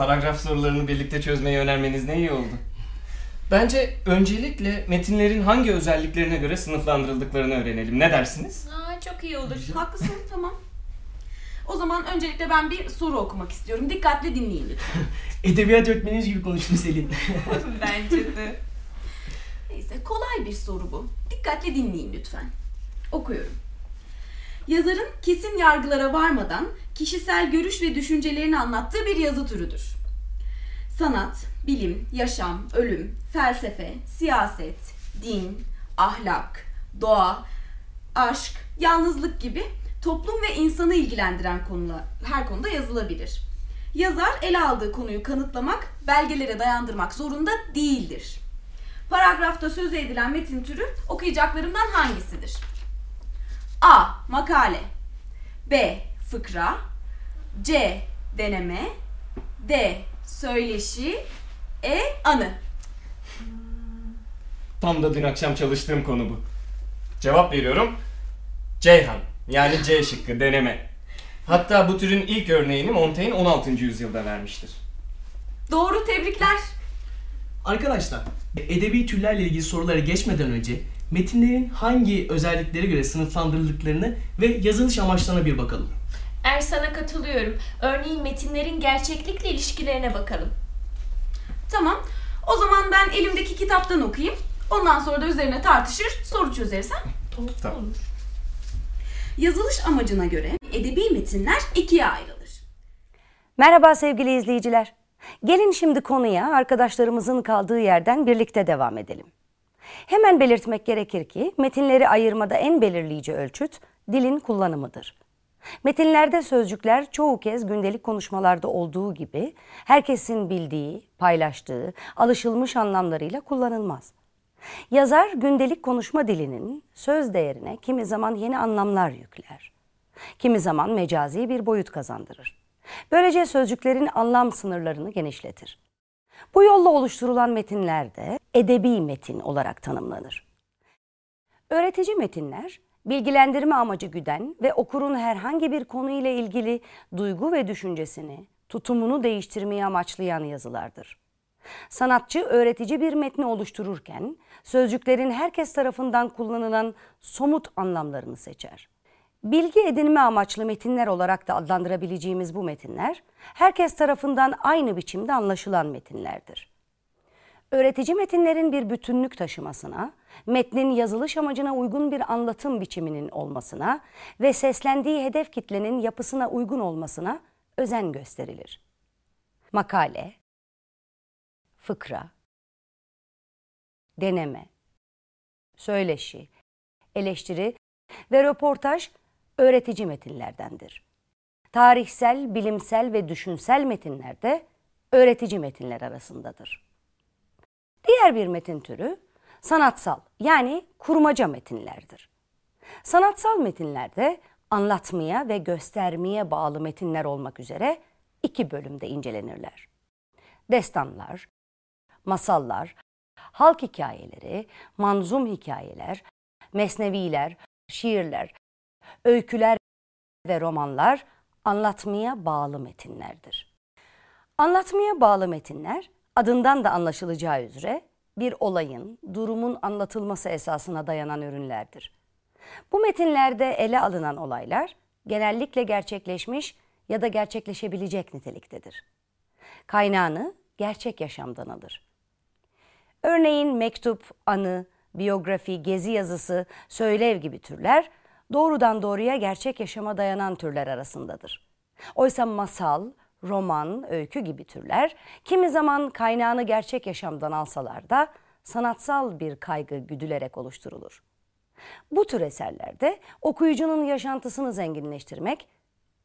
Paragraf sorularını birlikte çözmeyi önermeniz ne iyi oldu. Bence öncelikle metinlerin hangi özelliklerine göre sınıflandırıldıklarını öğrenelim. Ne dersiniz? Aa, çok iyi olur. Haklısın tamam. O zaman öncelikle ben bir soru okumak istiyorum. Dikkatle dinleyin lütfen. Edebiyat öğretmeniniz gibi konuştun Selin. Bence de. Neyse kolay bir soru bu. Dikkatle dinleyin lütfen. Okuyorum. Yazarın kesin yargılara varmadan kişisel görüş ve düşüncelerini anlattığı bir yazı türüdür. Sanat, bilim, yaşam, ölüm, felsefe, siyaset, din, ahlak, doğa, aşk, yalnızlık gibi toplum ve insanı ilgilendiren konular her konuda yazılabilir. Yazar ele aldığı konuyu kanıtlamak, belgelere dayandırmak zorunda değildir. Paragrafta söz edilen metin türü okuyacaklarımdan hangisidir? A. Makale B. Fıkra C. Deneme D. Söyleşi E. Anı Tam da dün akşam çalıştığım konu bu. Cevap veriyorum. Ceyhan. Yani C şıkkı deneme. Hatta bu türün ilk örneğini Montaigne 16. yüzyılda vermiştir. Doğru tebrikler. Arkadaşlar, edebi türlerle ilgili sorulara geçmeden önce metinlerin hangi özelliklere göre sınıflandırıldıklarını ve yazılış amaçlarına bir bakalım. Ersan'a katılıyorum. Örneğin metinlerin gerçeklikle ilişkilerine bakalım. Tamam. O zaman ben elimdeki kitaptan okuyayım. Ondan sonra da üzerine tartışır, soru çözeriz ha? Tamam. Yazılış amacına göre edebi metinler ikiye ayrılır. Merhaba sevgili izleyiciler. Gelin şimdi konuya arkadaşlarımızın kaldığı yerden birlikte devam edelim. Hemen belirtmek gerekir ki metinleri ayırmada en belirleyici ölçüt dilin kullanımıdır. Metinlerde sözcükler çoğu kez gündelik konuşmalarda olduğu gibi herkesin bildiği, paylaştığı, alışılmış anlamlarıyla kullanılmaz. Yazar gündelik konuşma dilinin söz değerine kimi zaman yeni anlamlar yükler. Kimi zaman mecazi bir boyut kazandırır. Böylece sözcüklerin anlam sınırlarını genişletir. Bu yolla oluşturulan metinler de edebi metin olarak tanımlanır. Öğretici metinler, bilgilendirme amacı güden ve okurun herhangi bir konuyla ilgili duygu ve düşüncesini, tutumunu değiştirmeyi amaçlayan yazılardır. Sanatçı öğretici bir metni oluştururken sözcüklerin herkes tarafından kullanılan somut anlamlarını seçer. Bilgi edinme amaçlı metinler olarak da adlandırabileceğimiz bu metinler herkes tarafından aynı biçimde anlaşılan metinlerdir. Öğretici metinlerin bir bütünlük taşımasına, metnin yazılış amacına uygun bir anlatım biçiminin olmasına ve seslendiği hedef kitlenin yapısına uygun olmasına özen gösterilir. Makale, fıkra, deneme, söyleşi, eleştiri ve röportaj öğretici metinlerdendir. Tarihsel, bilimsel ve düşünsel metinler de öğretici metinler arasındadır. Diğer bir metin türü sanatsal yani kurmaca metinlerdir. Sanatsal metinlerde anlatmaya ve göstermeye bağlı metinler olmak üzere iki bölümde incelenirler. Destanlar, masallar, halk hikayeleri, manzum hikayeler, mesneviler, şiirler, öyküler ve romanlar anlatmaya bağlı metinlerdir. Anlatmaya bağlı metinler adından da anlaşılacağı üzere bir olayın, durumun anlatılması esasına dayanan ürünlerdir. Bu metinlerde ele alınan olaylar genellikle gerçekleşmiş ya da gerçekleşebilecek niteliktedir. Kaynağını gerçek yaşamdan alır. Örneğin mektup, anı, biyografi, gezi yazısı, söylev gibi türler doğrudan doğruya gerçek yaşama dayanan türler arasındadır. Oysa masal, roman, öykü gibi türler kimi zaman kaynağını gerçek yaşamdan alsalar da sanatsal bir kaygı güdülerek oluşturulur. Bu tür eserlerde okuyucunun yaşantısını zenginleştirmek,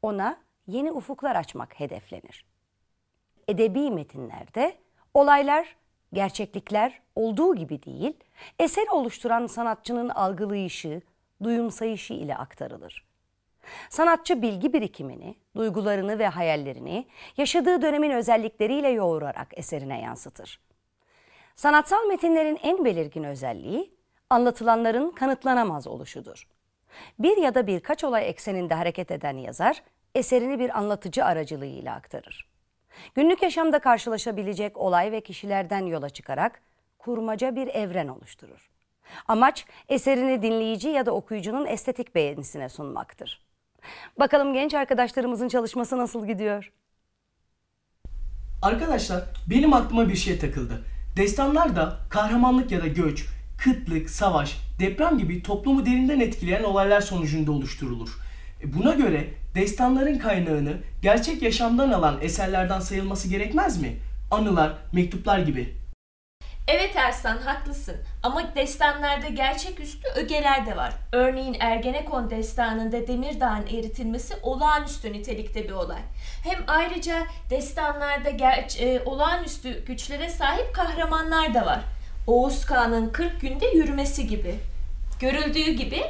ona yeni ufuklar açmak hedeflenir. Edebi metinlerde olaylar, gerçeklikler olduğu gibi değil, eser oluşturan sanatçının algılayışı, duyumsayışı ile aktarılır. Sanatçı bilgi birikimini, duygularını ve hayallerini yaşadığı dönemin özellikleriyle yoğurarak eserine yansıtır. Sanatsal metinlerin en belirgin özelliği anlatılanların kanıtlanamaz oluşudur. Bir ya da birkaç olay ekseninde hareket eden yazar eserini bir anlatıcı aracılığıyla aktarır. Günlük yaşamda karşılaşabilecek olay ve kişilerden yola çıkarak kurmaca bir evren oluşturur. Amaç eserini dinleyici ya da okuyucunun estetik beğenisine sunmaktır. Bakalım genç arkadaşlarımızın çalışması nasıl gidiyor? Arkadaşlar benim aklıma bir şey takıldı. Destanlarda kahramanlık ya da göç, kıtlık, savaş, deprem gibi toplumu derinden etkileyen olaylar sonucunda oluşturulur. E, Buna göre destanların kaynağını gerçek yaşamdan alan eserlerden sayılması gerekmez mi? Anılar, mektuplar gibi. Evet Ersan haklısın ama destanlarda gerçeküstü ögeler de var. Örneğin Ergenekon destanında Demirdağ'ın eritilmesi olağanüstü nitelikte bir olay. Hem ayrıca destanlarda ger- e, olağanüstü güçlere sahip kahramanlar da var. Oğuz Kağan'ın 40 günde yürümesi gibi. Görüldüğü gibi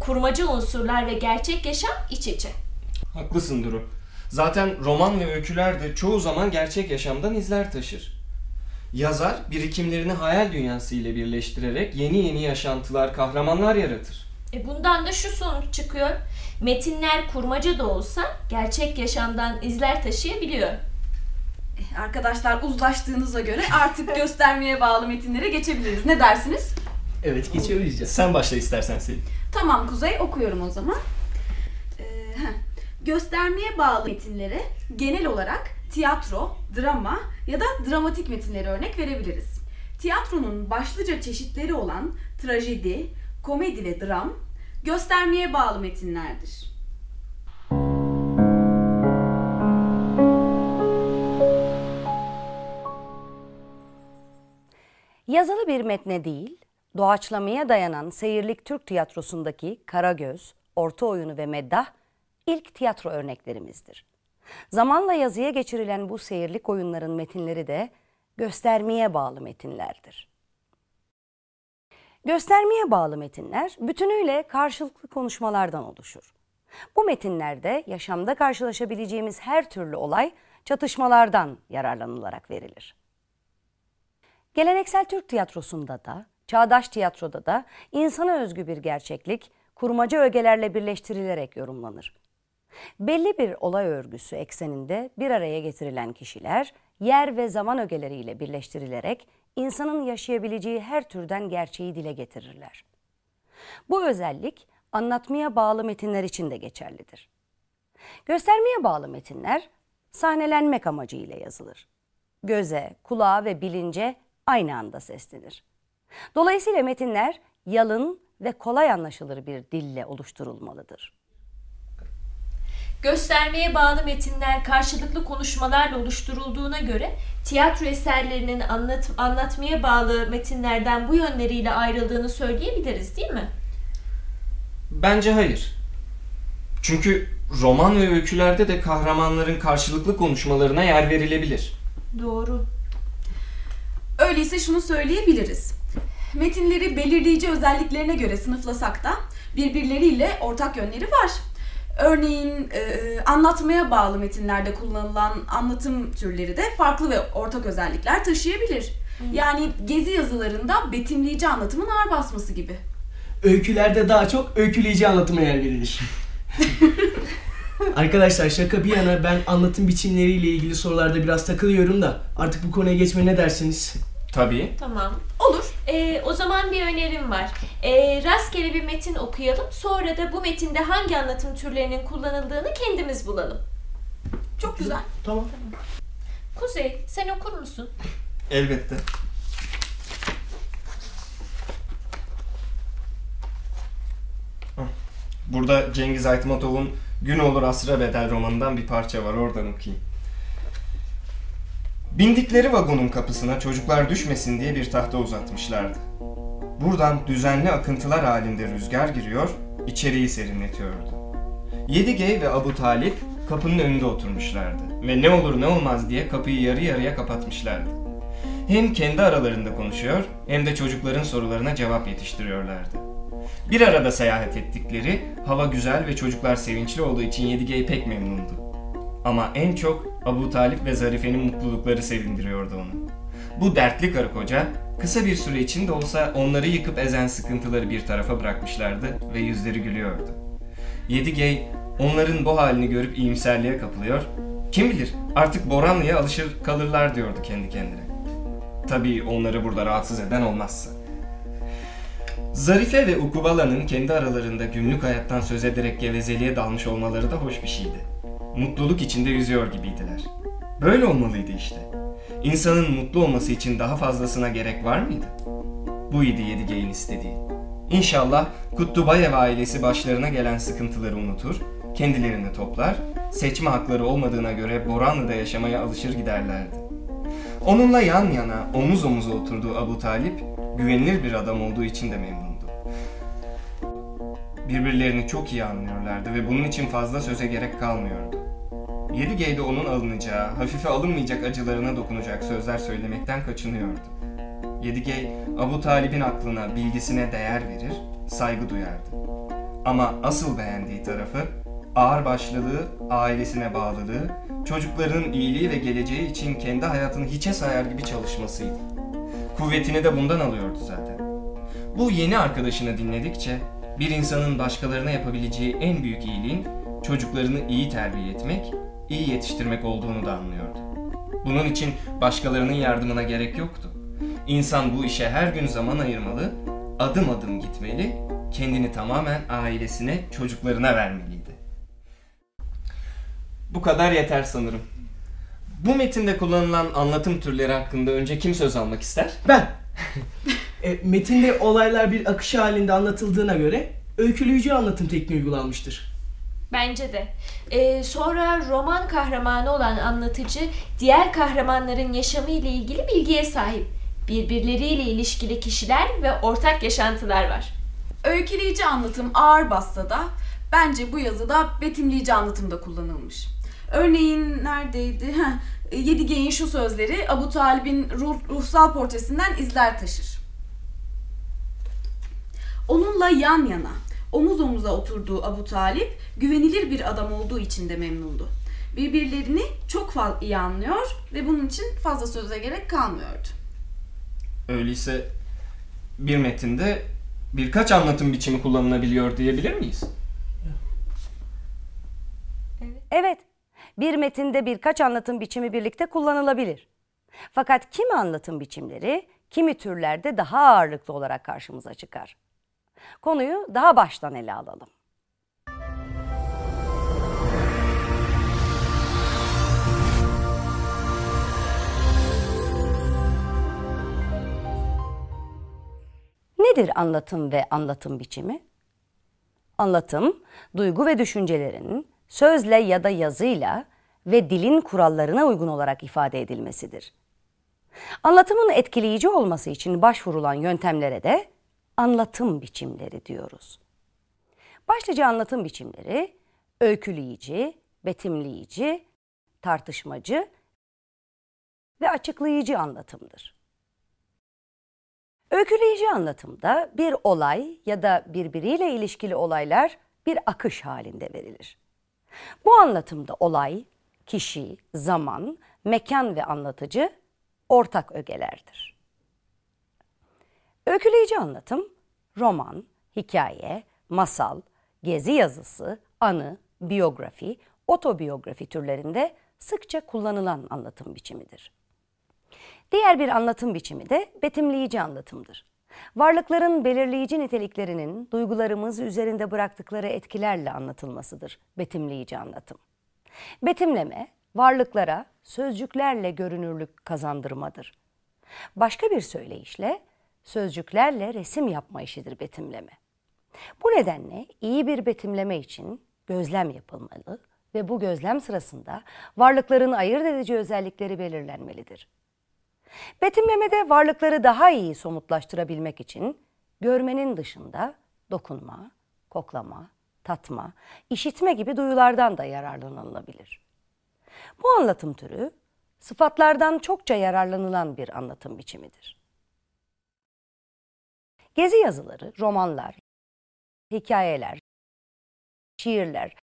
kurmaca unsurlar ve gerçek yaşam iç içe. Haklısın Duru. Zaten roman ve öyküler de çoğu zaman gerçek yaşamdan izler taşır. Yazar birikimlerini hayal dünyası ile birleştirerek yeni yeni yaşantılar, kahramanlar yaratır. E bundan da şu sonuç çıkıyor. Metinler kurmaca da olsa gerçek yaşamdan izler taşıyabiliyor. Eh, Arkadaşlar uzlaştığınıza göre artık göstermeye bağlı metinlere geçebiliriz. Ne dersiniz? Evet geçebiliriz. Sen başla istersen Selin. Tamam Kuzey okuyorum o zaman. Ee, heh. göstermeye bağlı metinlere genel olarak tiyatro, drama ya da dramatik metinleri örnek verebiliriz. Tiyatronun başlıca çeşitleri olan trajedi, komedi ve dram göstermeye bağlı metinlerdir. Yazılı bir metne değil, doğaçlamaya dayanan seyirlik Türk tiyatrosundaki Karagöz, Orta Oyunu ve Meddah ilk tiyatro örneklerimizdir. Zamanla yazıya geçirilen bu seyirlik oyunların metinleri de göstermeye bağlı metinlerdir. Göstermeye bağlı metinler bütünüyle karşılıklı konuşmalardan oluşur. Bu metinlerde yaşamda karşılaşabileceğimiz her türlü olay çatışmalardan yararlanılarak verilir. Geleneksel Türk tiyatrosunda da, çağdaş tiyatroda da insana özgü bir gerçeklik kurmaca ögelerle birleştirilerek yorumlanır. Belli bir olay örgüsü ekseninde bir araya getirilen kişiler yer ve zaman ögeleriyle birleştirilerek insanın yaşayabileceği her türden gerçeği dile getirirler. Bu özellik anlatmaya bağlı metinler için de geçerlidir. Göstermeye bağlı metinler sahnelenmek amacıyla yazılır. Göze, kulağa ve bilince aynı anda seslenir. Dolayısıyla metinler yalın ve kolay anlaşılır bir dille oluşturulmalıdır. Göstermeye bağlı metinler karşılıklı konuşmalarla oluşturulduğuna göre tiyatro eserlerinin anlat anlatmaya bağlı metinlerden bu yönleriyle ayrıldığını söyleyebiliriz değil mi? Bence hayır. Çünkü roman ve öykülerde de kahramanların karşılıklı konuşmalarına yer verilebilir. Doğru. Öyleyse şunu söyleyebiliriz. Metinleri belirleyici özelliklerine göre sınıflasak da birbirleriyle ortak yönleri var. Örneğin e, anlatmaya bağlı metinlerde kullanılan anlatım türleri de farklı ve ortak özellikler taşıyabilir. Yani gezi yazılarında betimleyici anlatımın ağır basması gibi. Öykülerde daha çok öyküleyici anlatıma yer verilir. Arkadaşlar şaka bir yana ben anlatım biçimleriyle ilgili sorularda biraz takılıyorum da artık bu konuya geçme ne dersiniz? Tabii. Tamam. Olur. Ee, o zaman bir önerim var. Ee, rastgele bir metin okuyalım. Sonra da bu metinde hangi anlatım türlerinin kullanıldığını kendimiz bulalım. Çok güzel. Tamam. Kuzey, sen okur musun? Elbette. Burada Cengiz Aytmatov'un Gün olur asra bedel romanından bir parça var oradan okuyayım. Bindikleri vagonun kapısına çocuklar düşmesin diye bir tahta uzatmışlardı. Buradan düzenli akıntılar halinde rüzgar giriyor, içeriği serinletiyordu. Yedigey ve Abu Talip kapının önünde oturmuşlardı ve ne olur ne olmaz diye kapıyı yarı yarıya kapatmışlardı. Hem kendi aralarında konuşuyor hem de çocukların sorularına cevap yetiştiriyorlardı. Bir arada seyahat ettikleri, hava güzel ve çocuklar sevinçli olduğu için Yedigey pek memnundu. Ama en çok Abu Talip ve Zarife'nin mutlulukları sevindiriyordu onu. Bu dertli karı koca kısa bir süre için de olsa onları yıkıp ezen sıkıntıları bir tarafa bırakmışlardı ve yüzleri gülüyordu. Yedigey onların bu halini görüp iyimserliğe kapılıyor, Kim bilir artık Boranlı'ya alışır kalırlar diyordu kendi kendine. Tabii onları burada rahatsız eden olmazsa. Zarife ve Ukubala'nın kendi aralarında günlük hayattan söz ederek gevezeliğe dalmış olmaları da hoş bir şeydi. Mutluluk içinde yüzüyor gibiydiler. Böyle olmalıydı işte. İnsanın mutlu olması için daha fazlasına gerek var mıydı? Bu idi Yedigey'in istediği. İnşallah Kutlubayev ailesi başlarına gelen sıkıntıları unutur, kendilerini toplar, seçme hakları olmadığına göre Boranlı'da yaşamaya alışır giderlerdi. Onunla yan yana, omuz omuza oturduğu Abu Talip, güvenilir bir adam olduğu için de memnundu. Birbirlerini çok iyi anlıyorlardı ve bunun için fazla söze gerek kalmıyordu. Yedigey'de onun alınacağı, hafife alınmayacak acılarına dokunacak sözler söylemekten kaçınıyordu. Yedigey, Abu Talib'in aklına, bilgisine değer verir, saygı duyardı. Ama asıl beğendiği tarafı, ağırbaşlılığı, ailesine bağlılığı, çocukların iyiliği ve geleceği için kendi hayatını hiçe sayar gibi çalışmasıydı. Kuvvetini de bundan alıyordu zaten. Bu yeni arkadaşını dinledikçe bir insanın başkalarına yapabileceği en büyük iyiliğin çocuklarını iyi terbiye etmek, iyi yetiştirmek olduğunu da anlıyordu. Bunun için başkalarının yardımına gerek yoktu. İnsan bu işe her gün zaman ayırmalı, adım adım gitmeli, kendini tamamen ailesine, çocuklarına vermeliydi. Bu kadar yeter sanırım. Bu metinde kullanılan anlatım türleri hakkında önce kim söz almak ister? Ben. e, metinde olaylar bir akış halinde anlatıldığına göre öyküleyici anlatım tekniği uygulanmıştır. Bence de. Ee, sonra roman kahramanı olan anlatıcı diğer kahramanların yaşamı ile ilgili bilgiye sahip. Birbirleriyle ilişkili kişiler ve ortak yaşantılar var. Öyküleyici anlatım ağır bassa da bence bu yazıda betimleyici anlatımda kullanılmış. Örneğin neredeydi? Yedigey'in şu sözleri Abu Talib'in ruh, ruhsal portresinden izler taşır. Onunla yan yana, omuz omuza oturduğu Abu Talip güvenilir bir adam olduğu için de memnundu. Birbirlerini çok fazla iyi anlıyor ve bunun için fazla söze gerek kalmıyordu. Öyleyse bir metinde birkaç anlatım biçimi kullanılabiliyor diyebilir miyiz? Evet, bir metinde birkaç anlatım biçimi birlikte kullanılabilir. Fakat kimi anlatım biçimleri kimi türlerde daha ağırlıklı olarak karşımıza çıkar. Konuyu daha baştan ele alalım. Nedir anlatım ve anlatım biçimi? Anlatım, duygu ve düşüncelerin sözle ya da yazıyla ve dilin kurallarına uygun olarak ifade edilmesidir. Anlatımın etkileyici olması için başvurulan yöntemlere de anlatım biçimleri diyoruz. Başlıca anlatım biçimleri öyküleyici, betimleyici, tartışmacı ve açıklayıcı anlatımdır. Öyküleyici anlatımda bir olay ya da birbiriyle ilişkili olaylar bir akış halinde verilir. Bu anlatımda olay, kişi, zaman, mekan ve anlatıcı ortak ögelerdir. Öyküleyici anlatım, roman, hikaye, masal, gezi yazısı, anı, biyografi, otobiyografi türlerinde sıkça kullanılan anlatım biçimidir. Diğer bir anlatım biçimi de betimleyici anlatımdır. Varlıkların belirleyici niteliklerinin duygularımız üzerinde bıraktıkları etkilerle anlatılmasıdır betimleyici anlatım. Betimleme, varlıklara sözcüklerle görünürlük kazandırmadır. Başka bir söyleyişle sözcüklerle resim yapma işidir betimleme. Bu nedenle iyi bir betimleme için gözlem yapılmalı ve bu gözlem sırasında varlıkların ayırt edici özellikleri belirlenmelidir. Betimlemede varlıkları daha iyi somutlaştırabilmek için görmenin dışında dokunma, koklama, tatma, işitme gibi duyulardan da yararlanılabilir. Bu anlatım türü sıfatlardan çokça yararlanılan bir anlatım biçimidir. Gezi yazıları, romanlar, hikayeler, şiirler,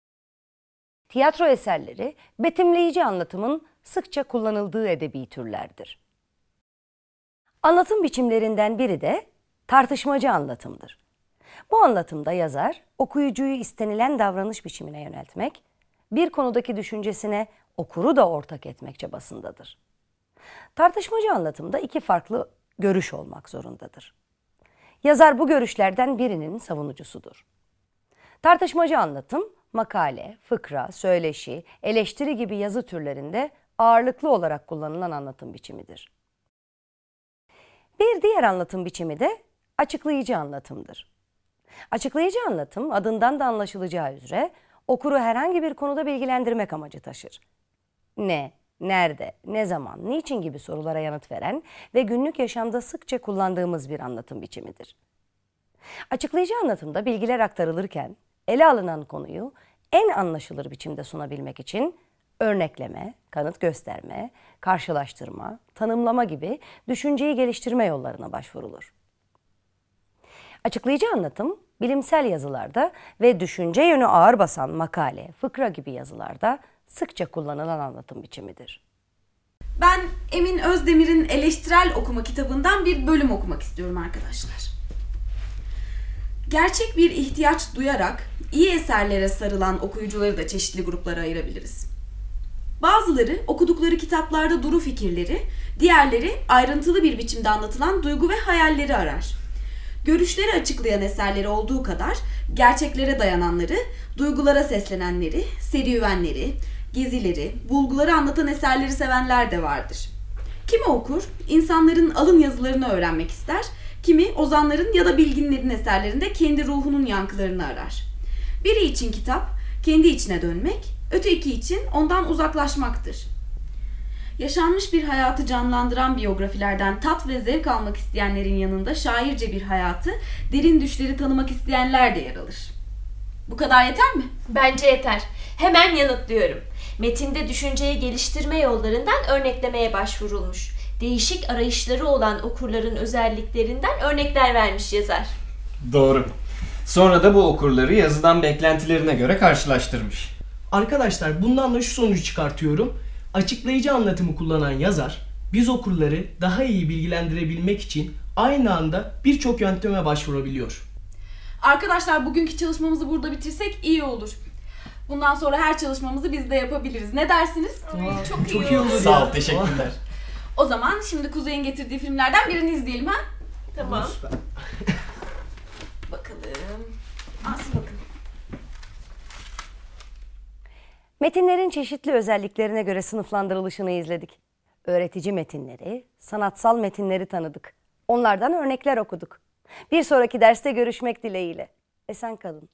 tiyatro eserleri betimleyici anlatımın sıkça kullanıldığı edebi türlerdir. Anlatım biçimlerinden biri de tartışmacı anlatımdır. Bu anlatımda yazar okuyucuyu istenilen davranış biçimine yöneltmek, bir konudaki düşüncesine okuru da ortak etmek çabasındadır. Tartışmacı anlatımda iki farklı görüş olmak zorundadır. Yazar bu görüşlerden birinin savunucusudur. Tartışmacı anlatım, makale, fıkra, söyleşi, eleştiri gibi yazı türlerinde ağırlıklı olarak kullanılan anlatım biçimidir. Bir diğer anlatım biçimi de açıklayıcı anlatımdır. Açıklayıcı anlatım adından da anlaşılacağı üzere okuru herhangi bir konuda bilgilendirmek amacı taşır. Ne, nerede, ne zaman, niçin gibi sorulara yanıt veren ve günlük yaşamda sıkça kullandığımız bir anlatım biçimidir. Açıklayıcı anlatımda bilgiler aktarılırken ele alınan konuyu en anlaşılır biçimde sunabilmek için örnekleme, kanıt gösterme, karşılaştırma, tanımlama gibi düşünceyi geliştirme yollarına başvurulur. Açıklayıcı anlatım bilimsel yazılarda ve düşünce yönü ağır basan makale, fıkra gibi yazılarda sıkça kullanılan anlatım biçimidir. Ben Emin Özdemir'in eleştirel okuma kitabından bir bölüm okumak istiyorum arkadaşlar. Gerçek bir ihtiyaç duyarak iyi eserlere sarılan okuyucuları da çeşitli gruplara ayırabiliriz. Bazıları okudukları kitaplarda duru fikirleri, diğerleri ayrıntılı bir biçimde anlatılan duygu ve hayalleri arar. Görüşleri açıklayan eserleri olduğu kadar gerçeklere dayananları, duygulara seslenenleri, serüvenleri, gezileri, bulguları anlatan eserleri sevenler de vardır. Kimi okur, insanların alın yazılarını öğrenmek ister, kimi ozanların ya da bilginlerin eserlerinde kendi ruhunun yankılarını arar. Biri için kitap, kendi içine dönmek, öteki için ondan uzaklaşmaktır. Yaşanmış bir hayatı canlandıran biyografilerden tat ve zevk almak isteyenlerin yanında şairce bir hayatı, derin düşleri tanımak isteyenler de yer alır. Bu kadar yeter mi? Bence yeter. Hemen yanıtlıyorum. Metinde düşünceyi geliştirme yollarından örneklemeye başvurulmuş. Değişik arayışları olan okurların özelliklerinden örnekler vermiş yazar. Doğru. Sonra da bu okurları yazıdan beklentilerine göre karşılaştırmış. Arkadaşlar bundan da şu sonucu çıkartıyorum. Açıklayıcı anlatımı kullanan yazar biz okurları daha iyi bilgilendirebilmek için aynı anda birçok yönteme başvurabiliyor. Arkadaşlar bugünkü çalışmamızı burada bitirsek iyi olur. Bundan sonra her çalışmamızı biz de yapabiliriz. Ne dersiniz? çok, Çok iyi, olur Sağ ol, teşekkürler. O zaman şimdi Kuzey'in getirdiği filmlerden birini izleyelim ha? Tamam. Bakalım. Asıl bakın. Metinlerin çeşitli özelliklerine göre sınıflandırılışını izledik. Öğretici metinleri, sanatsal metinleri tanıdık. Onlardan örnekler okuduk. Bir sonraki derste görüşmek dileğiyle. Esen kalın.